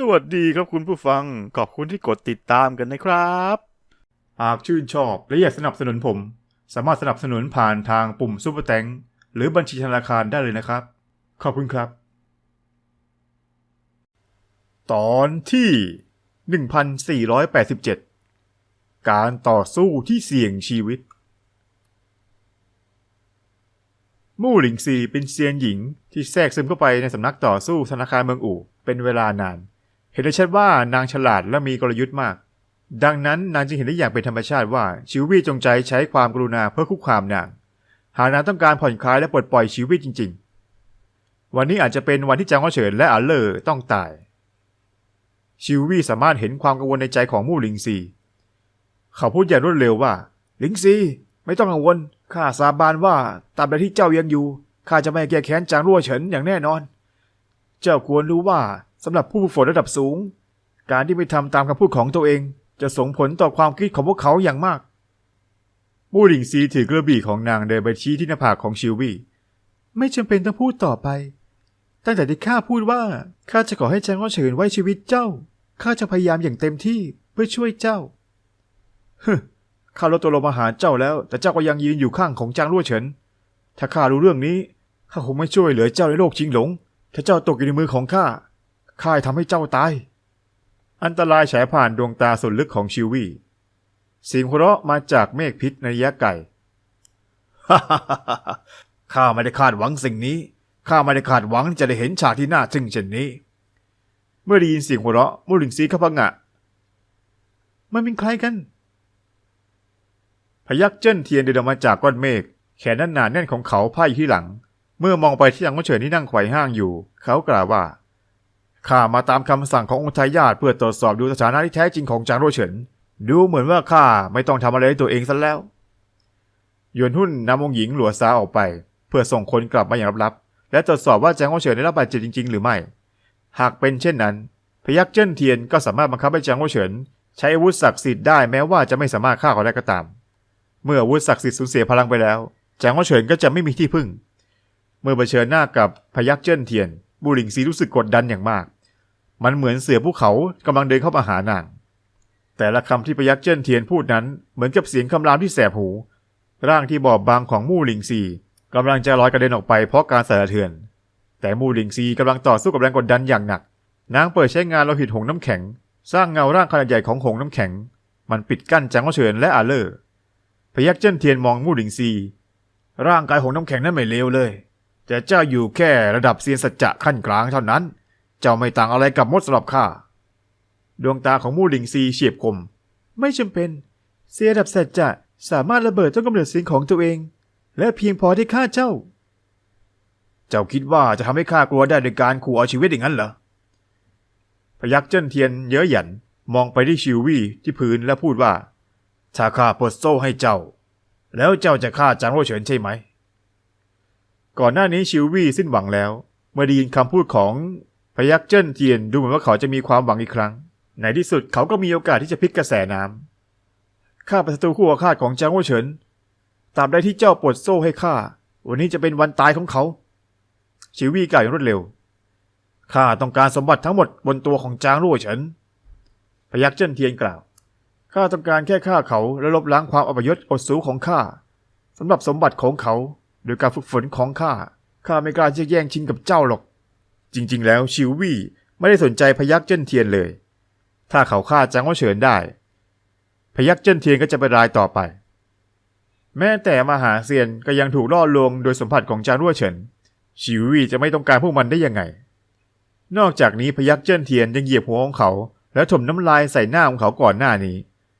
สวัสดีครับคุณผู้ฟัง ขอบคุณที่กดติดตามกันนะครับ หากชื่นชอบและอยากสนับสนุนผม สามารถสนับสนุนผ่านทางปุ่มซุปเปอร์แตงหรือบัญชีธนาคารได้เลยนะครับ ขอบคุณครับ ตอนที่ 1487 การต่อสู้ที่เสี่ยงชีวิต มู่หลิงซีเป็นเซียนหญิงที่แทรกซึมเข้าไปในสำนักต่อสู้ธนาคารเมืองอู่เป็นเวลานาน เห็นได้ชัดว่านางฉลาดและมีกลยุทธ์มาก ดังนั้นนางจึงเห็นได้อย่างเป็นธรรมชาติว่าชิววี่จงใจใช้ความกรุณาเพื่อคุกคามนาง หากนางต้องการผ่อนคลายและปลดปล่อยชีวิตจริง ๆ วันนี้อาจจะเป็นวันที่จางก็เฉินและอาเลอร์ต้องตาย ชิววี่สามารถเห็นความกังวลในใจของมู่หลิงซี เขาพูดอย่างรวดเร็วว่าหลิงซีไม่ต้องกังวลข้าสาบานว่าตาบใดที่เจ้ายังอยู่ข้าจะไม่แก้แค้นจางรั่วเฉินอย่างแน่นอน เจ้าควรรู้ว่า สำหรับผู้ฝึกฝนระดับสูง การที่ไม่ทำตามคำพูดของตัวเอง จะส่งผลต่อความคิดของพวกเขาอย่างมาก มู่หลิงซีถือกระบี่ของนางเดินไปชี้ที่หน้าผากของชิววี่ไม่จำเป็นต้องพูดต่อไป ตั้งแต่ที่ข้าพูดว่าข้าจะขอให้จางว่าเฉินไว้ชีวิตเจ้าข้าจะพยายามอย่างเต็มที่เพื่อช่วยเจ้าฮึข้าลดตัวลงมาหาเจ้าแล้ว แต่เจ้าก็ยังยืนอยู่ข้างของจางรั่วเฉิน ถ้าข้ารู้เรื่องนี้ข้าคงไม่ช่วยเหลือเจ้าในโลกชิงหลง ถ้าเจ้าตกอยู่ในมือของข้า ข้าจะทำให้เจ้าตาย อันตรายฉายผ่านดวงตาสุดลึกของชิววี่ เสียงหัวเราะมาจากเมฆพิษในระยะไกลข้าไม่ได้คาดหวังสิ่งนี้ ข้าไม่ได้คาดหวังจะได้เห็นฉากที่น่าทึ่งเช่นนี้ เมื่อได้ยินเสียงหัวเราะมูหลิงซีเขาพังงะ มันเป็นใครกัน พยักเจิ้นเทียนเดินออกมาจากก้อนเมฆ แขนนั้นหนาแน่นของเขาพ่ายอยู่ที่หลัง เมื่อมองไปที่ยังเฉินที่นั่งไขว่ห้างอยู่ เขากล่าวว่า ข้ามาตามคำสั่งขององค์ทายาทเพื่อตรวจสอบดูสถานะที่แท้จริงของจางโรเฉิน ดูเหมือนว่าข้าไม่ต้องทำอะไรด้ตัวเองซะแล้วยวนหุ่นนำองค์หญิงหลัวซาออกไป เพื่อส่งคนกลับมาอย่างลับๆและตรวจสอบว่าจางโรเฉินได้รับบาดเจ็บจริง ๆ หรือไม่ หากเป็นเช่นนั้น พยักเจิ้นเทียนก็สามารถบังคับให้จางโรเฉินใช้อาวุธศักดิ์สิทธิ์ได้แม้ว่าจะไม่สามารถฆ่าเขาได้ก็ตาม เมื่ออาวุธศักดิ์สิทธิ์สูญเสียพลังไปแล้วจางโรเฉินก็จะไม่มีที่พึ่ง เมื่อเผชิญหน้ากับพยักเจิ้นเทียน บูหลิงซีรู้สึกกดดันอย่างมาก มันเหมือนเสือภูเขากำลังเดินเข้ามาหานาง แต่ละคำที่พยักเจิ้นเทียนพูดนั้นเหมือนกับเสียงคำรามที่แสบหู ร่างที่บอบบางของมู่หลิงซีกำลังจะลอยกระเด็นออกไปเพราะการสั่นสะเทือน แต่มู่หลิงซีกำลังต่อสู้กับแรงกดดันอย่างหนัก นางเปิดใช้งานโลหิตหงน้ำแข็ง สร้างเงาร่างขนาดใหญ่ของหงน้ำแข็ง มันปิดกั้นจางว่าเฉินและอาเลอร์พยักเจิ้นเทียนมองมู่หลิงซี ร่างกายหงน้ำแข็งนั้นไม่เลวเลย แต่เจ้าอยู่แค่ระดับเซียนสัจจะขั้นกลางเท่านั้น จ้าไม่ต่างอะไรกับมดสำหรับข้า ดวงตาของมู่หลิงซีเฉียบคม ไม่จำเป็นเซียดับสัจจะสามารถระเบิดต้นกำเนิดเสียงของตัวเอง และเพียงพอที่ฆ่าเจ้า เจ้าคิดว่าจะทำให้ข้ากลัวได้โดยการขู่เอาชีวิตอย่างนั้นเหรอ พยักเจิ้นเทียนเย้ยหยันมองไปที่ชิววี่ที่พื้นและพูดว่า ถ้าข้าปลดโซ่ให้เจ้า แล้วเจ้าจะฆ่าจางโรเฉินใช่ไหม ก่อนหน้านี้ชิววี่สิ้นหวังแล้ว เมื่อได้ยินคำพูดของ พยักเจิ้นเทียนดูเหมือนว่าเขาจะมีความหวังอีกครั้ง ในที่สุดเขาก็มีโอกาสที่จะพลิกกระแสน้ำข้าเป็นศัตรูคู่อาฆาตของจางโรเฉินตราบใดที่เจ้าปลดโซ่ให้ข้า วันนี้จะเป็นวันตายของเขา ชิววี่กล่าวอย่างรวดเร็ว ข้าต้องการสมบัติทั้งหมดบนตัวของจางรั่วเฉินพยักเจิ้นเทียนกล่าว ข้าต้องการแค่ฆ่าเขาและลบล้างความอัปยศอดสูของข้าสำหรับสมบัติของเขา โดยการฝึกฝนของข้า ข้าไม่กล้าจะแย่งชิงกับเจ้าหรอก จริงๆ แล้วชิววี่ไม่ได้สนใจพยักเจิ้นเทียนเลย ถ้าเขาฆ่าจางว่าเฉินได้ พยักเจิ้นเทียนก็จะเป็นรายต่อไป แม้แต่มหาเซียนก็ยังถูกล่อลวงโดยสัมผัสของจางรั่วเฉิน ชิววี่จะไม่ต้องการพวกมันได้ยังไง นอกจากนี้พยักเจิ้นเทียนยังเหยียบหัวของเขา แล้วถมน้ำลายใส่หน้าของเขาก่อนหน้านี้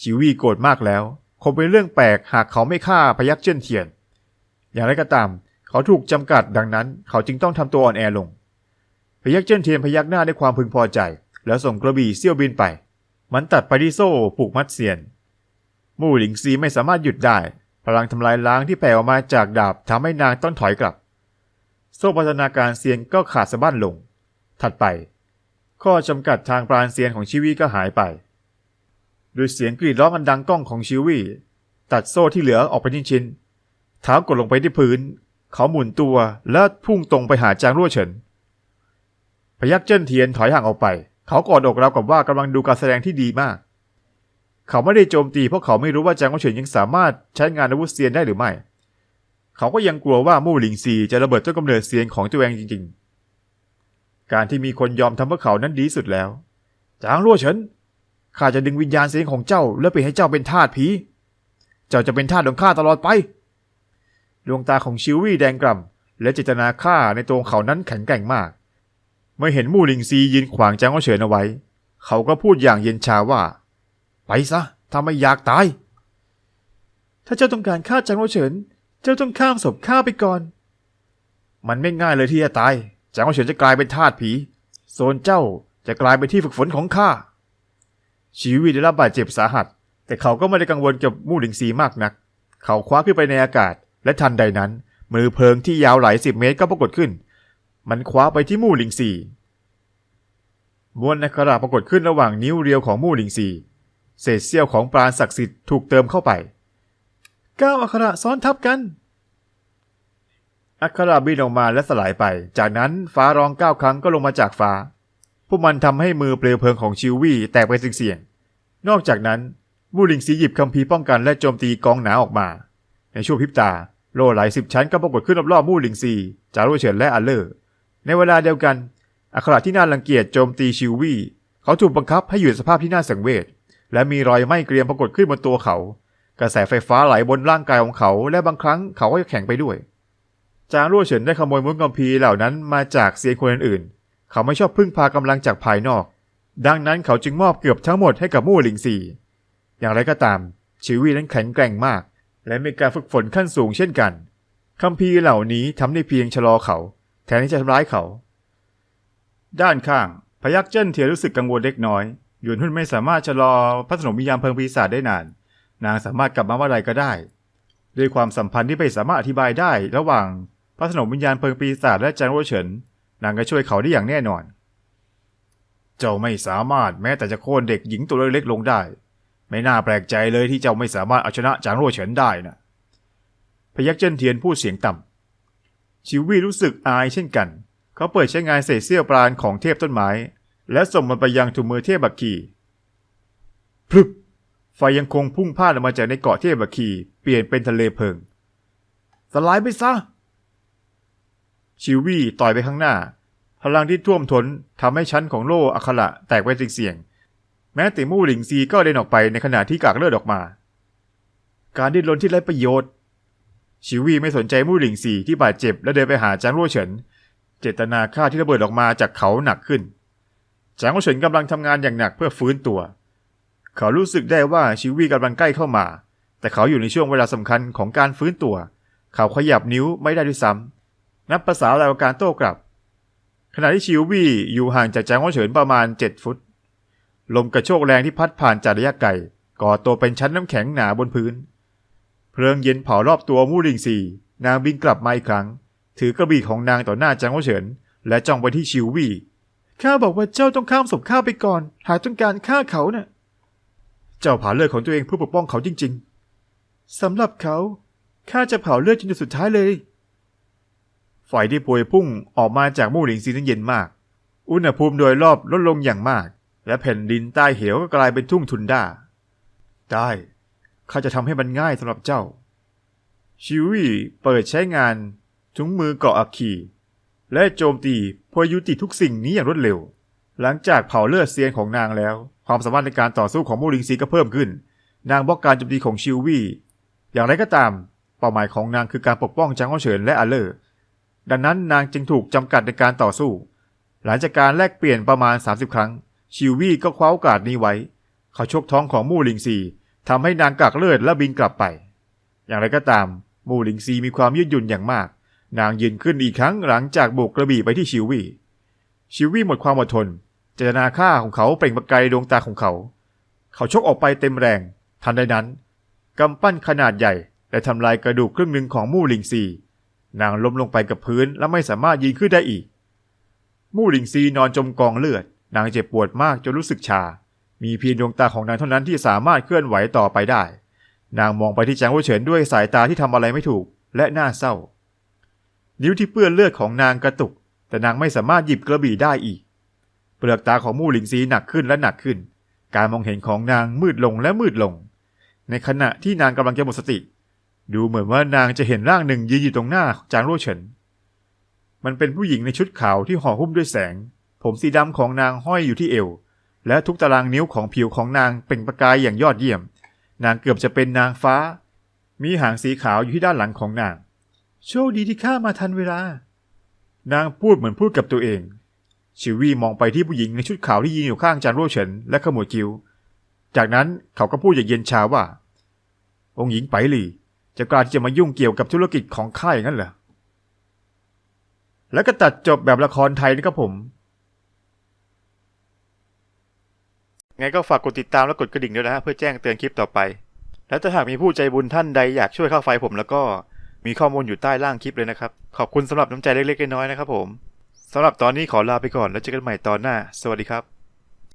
ชิววี่โกรธมากแล้วคงเป็นเรื่องแปลกหากเขาไม่ฆ่าพยักเจิ้นเทียน อย่างไรก็ตาม เขาถูกจำกัดดังนั้น เขาจึงต้องทำตัวอ่อนแอลง พยักเจิ้นเทียนพยักหน้าด้วยความพึงพอใจ แล้วส่งกระบี่เซี่ยวบินไป มันตัดไปที่โซ่ผูกมัดเซียน มู่หลิงซีไม่สามารถหยุดได้ พลังทำลายล้างที่แผ่ออกมาจากดาบทำให้นางต้องถอยกลับ โซ่พัฒนาการเซียนก็ขาดสะบั้นลง ถัดไป ข้อจำกัดทางปราณเซียนของชิวี่ก็หายไปโดยเสียงกรีดร้องอันดังก้องของชิวี่ตัดโซ่ที่เหลือออกเป็นชิ้นๆเท้ากดลงไปที่พื้น เขาหมุนตัวและพุ่งตรงไปหาจางรั่วเฉิน พยักเจิ้นเทียนถอยห่างออกไป เขากอดอกเรากับว่ากำลังดูการแสดงที่ดีมาก เขาไม่ได้โจมตีเพราะเขาไม่รู้ว่าจางโอเฉินยังสามารถใช้งานอาวุธเซียนได้หรือไม่ เขาก็ยังกลัวว่ามู่หลิงซีจะระเบิดต้นกำเนิดเซียนของตัวเองจริง ๆ การที่มีคนยอมทำเพื่อเขานั้นดีสุดแล้ว จางรั่วเฉินข้าจะดึงวิญญาณเสียงของเจ้า แล้วไปให้เจ้าเป็นทาสผี เจ้าจะเป็นทาสของข้าตลอดไป ดวงตาของชิววี่แดงกล่ำและเจตนาฆ่าในตัวเขานั้นแข็งแกร่งมาก เมื่อเห็นมู่หลิงซียืนขวางจางโอเฉินเอาไว้ เขาก็พูดอย่างเย็นชาว่า ไปซะถ้าไม่อยากตาย ถ้าเจ้าต้องการฆ่าจางโอเฉิน เจ้าต้องข้ามศพข้าไปก่อน มันไม่ง่ายเลยที่จะตายจางโอเฉินจะกลายเป็นทาสผีส่วนเจ้าจะกลายเป็นที่ฝึกฝนของข้าชีวิตได้รับบาดเจ็บสาหัส แต่เขาก็ไม่ได้กังวลกับมู่หลิงซีมากนัก เขาคว้าขึ้นไปในอากาศ และทันใดนั้น มือเพลิงที่ยาวหลายสิบเมตรก็ปรากฏขึ้น มันคว้าไปที่มู่หลิงซีมวลนักขราปรากฏขึ้นระหว่างนิ้วเรียวของมู่หลิงซีเศษเสี้ยวของปราณศักดิ์สิทธิ์ถูกเติมเข้าไปเก้าอักขระซ้อนทับกัน อักขระบินออกมาและสลายไป จากนั้นฟ้าร้องเก้าครั้งก็ลงมาจากฟ้าพวกมันทำให้มือเปลวเพลิงของชิววี่แตกไปเสียงๆนอกจากนั้นมูลิงสีหยิบคัมภีร์ป้องกันและโจมตีกองหนาออกมา ในช่วงพริบตา โล่หลายสิบชั้นก็ปรากฏขึ้นรอบๆมูลิงซีจารุเฉินและอัลเลอร์ ในเวลาเดียวกัน อักขระที่น่ารังเกียจโจมตีชิววี่ เขาถูกบังคับให้อยู่ในสภาพที่น่าสังเวช และมีรอยไหม้เกรียมปรากฏขึ้นบนตัวเขา กระแสไฟฟ้าไหลบนร่างกายของเขา และบางครั้งเขาก็จะแข็งไปด้วย จางรั่วเฉินได้ขโมยมุ้งกัมพีเหล่านั้นมาจากเซียนคนอื่นๆ เขาไม่ชอบพึ่งพากำลังจากภายนอก ดังนั้นเขาจึงมอบเกือบทั้งหมดให้กับมู่หลิงซีอย่างไรก็ตาม ชิวี่นั้นแข็งแกร่งมาก และมีการฝึกฝนขั้นสูงเช่นกันคัมภีร์เหล่านี้ทำได้เพียงชะลอเขา แทนที่จะทำร้ายเขา ด้านข้าง พยักเจิ้นเทียรู้สึกกังวลเล็กน้อยหยวนหุ่นไม่สามารถชะลอพระสนมวิญญาณเพลิงปีศาจได้นาน นางสามารถกลับมาเมื่อไรก็ได้ ด้วยความสัมพันธ์ที่ไม่สามารถอธิบายได้ ระหว่างพระสนมวิญญาณเพลิงปีศาจและจางโรเฉิน นางก็ช่วยเขาได้อย่างแน่นอน เจ้าไม่สามารถแม้แต่จะโค่นเด็กหญิงตัวเล็กๆลงได้ ไม่น่าแปลกใจเลยที่เจ้าไม่สามารถเอาชนะจางโรเฉินได้นะพยักเจิ้นเทียนพูดเสียงต่ำ ชิววี่รู้สึกอายเช่นกัน เขาเปิดใช้งานเศษเสี้ยวปราณของเทพต้นไม้ และส่งมันไปยังถุงมือเทพบักคีพรึบไฟยังคงพุ่งพ่านออกมาจากในเกาะเทพบัคคีเปลี่ยนเป็นทะเลเพลิง สลายไปซะ ชิววี่ต่อยไปข้างหน้า พลังที่ท่วมท้นทำให้ชั้นของโล่อัคระแตกไปเสียงๆแม้ต่มู่หลิงซีก็เดินออกไปในขณะที่กากเลือดออกมา การดิ้นรนที่ไร้ประโยชน์ ชิววีไม่สนใจมู่หลิงซีที่บาดเจ็บและเดินไปหาจางรั่วเฉิน เจตนาฆ่าที่ระเบิดออกมาจากเขาหนักขึ้น จางรั่วเฉินกำลังทำงานอย่างหนักเพื่อฟื้นตัว เขารู้สึกได้ว่าชิวีกำลังใกล้เข้ามา แต่เขาอยู่ในช่วงเวลาสำคัญของการฟื้นตัว เขาขยับนิ้วไม่ได้ด้วยซ้ำนับภาษาอะไรกับการโต้กลับ ขณะที่ชิวีอยู่ห่างจากจางว่าเฉินประมาณ 7 ฟุต ลมกระโชกแรงที่พัดผ่านจากระยะไกลก่อตัวเป็นชั้นน้ำแข็งหนาบนพื้น เพลิงเย็นเผารอบตัวมู่ริงซีนางบินกลับมาอีกครั้ง ถือกระบี่ของนางต่อหน้าจางวเฉิน และจ้องไปที่ชิววี่ข้าบอกว่าเจ้าต้องข้ามศพข้าไปก่อน หากต้องการฆ่าเขาน่ะ เจ้าเผาเลือดของตัวเองเพื่อปกป้องเขาจริง ๆสำหรับเขาข้าจะเผาเลือดจนสุดท้ายเลยไฟที่ปวยพุ่งออกมาจากมู่หลิงซีนั้นเย็นมาก อุณหภูมิโดยรอบลดลงอย่างมาก และแผ่นดินใต้เหวก็กลายเป็นทุ่งทุนด้า ได้ ข้าจะทำให้มันง่ายสำหรับเจ้า ชิวี่เปิดใช้งานถุงมือเกาะอัคคีและโจมตีพอยุติทุกสิ่งนี้อย่างรวดเร็ว หลังจากเผาเลือดเซียนของนางแล้ว ความสามารถในการต่อสู้ของมูริงซีก็เพิ่มขึ้น นางบล็อกการโจมตีของชิวี่อย่างไรก็ตาม เป้าหมายของนางคือการปกป้องจางอ้อเฉินและอาเลอร์ดังนั้นนางจึงถูกจำกัดในการต่อสู้ หลังจากการแลกเปลี่ยนประมาณ 30 ครั้ง ชิววี่ก็คว้าโอกาสนี้ไว้ เขาชกท้องของมู่ลิงซี ทำให้นางกักเลือดและบินกลับไป อย่างไรก็ตาม มู่ลิงซีมีความยืดหยุ่นอย่างมาก นางยืนขึ้นอีกครั้งหลังจากโบกกระบี่ไปที่ชิววี่ ชิววี่หมดความอดทนเจตนาฆ่าของเขาเปล่งประกายดวงตาของเขา เขาชกออกไปเต็มแรง ทันใดนั้นกำปั้นขนาดใหญ่ได้ทำลายกระดูกครึ่งหนึ่งของมู่ลิงซี นางล้มลงไปกับพื้นและไม่สามารถยืนขึ้นได้อีก มู่ลิงซีนอนจมกองเลือด นางเจ็บปวดมากจนรู้สึกชา มีเพียงดวงตาของนางเท่านั้นที่สามารถเคลื่อนไหวต่อไปได้ นางมองไปที่จางหัวเฉินด้วยสายตาที่ทำอะไรไม่ถูกและน่าเศร้า นิ้วที่เปื้อนเลือดของนางกระตุก แต่นางไม่สามารถหยิบกระบี่ได้อีก เปลือกตาของมู่หลิงซีหนักขึ้นและหนักขึ้น การมองเห็นของนางมืดลงและมืดลง ในขณะที่นางกำลังจะหมดสติ ดูเหมือนว่านางจะเห็นร่างหนึ่งยืนอยู่ตรงหน้าจางโร่เฉิน มันเป็นผู้หญิงในชุดขาวที่ห่อหุ้มด้วยแสง ผมสีดำของนางห้อยอยู่ที่เอว และทุกตารางนิ้วของผิวของนางเปล่งประกายอย่างยอดเยี่ยม นางเกือบจะเป็นนางฟ้า มีหางสีขาวอยู่ที่ด้านหลังของนาง โชคดีที่ข้ามาทันเวลา นางพูดเหมือนพูดกับตัวเอง ชิวี่มองไปที่ผู้หญิงในชุดขาวที่ยืนอยู่ข้างจานโร่เฉินและขมวดคิ้ว จากนั้นเขาก็พูดอย่างเย็นชาว่า องค์หญิงไปหลี่จะกล้าที่จะมายุ่งเกี่ยวกับธุรกิจของข้าอย่างนั้นเหรอ แล้วก็ตัดจบแบบละครไทยนะครับผม ไงก็ฝากกดติดตามและกดกระดิ่งด้วยนะฮะเพื่อแจ้งเตือนคลิปต่อไป และถ้าหากมีผู้ใจบุญท่านใดอยากช่วยค่าไฟผมแล้วก็มีข้อมูลอยู่ใต้ล่างคลิปเลยนะครับ ขอบคุณสำหรับน้ำใจเล็กๆน้อยๆนะครับผมสำหรับตอนนี้ขอลาไปก่อนแล้วเจอกันใหม่ตอนหน้า สวัสดีครับ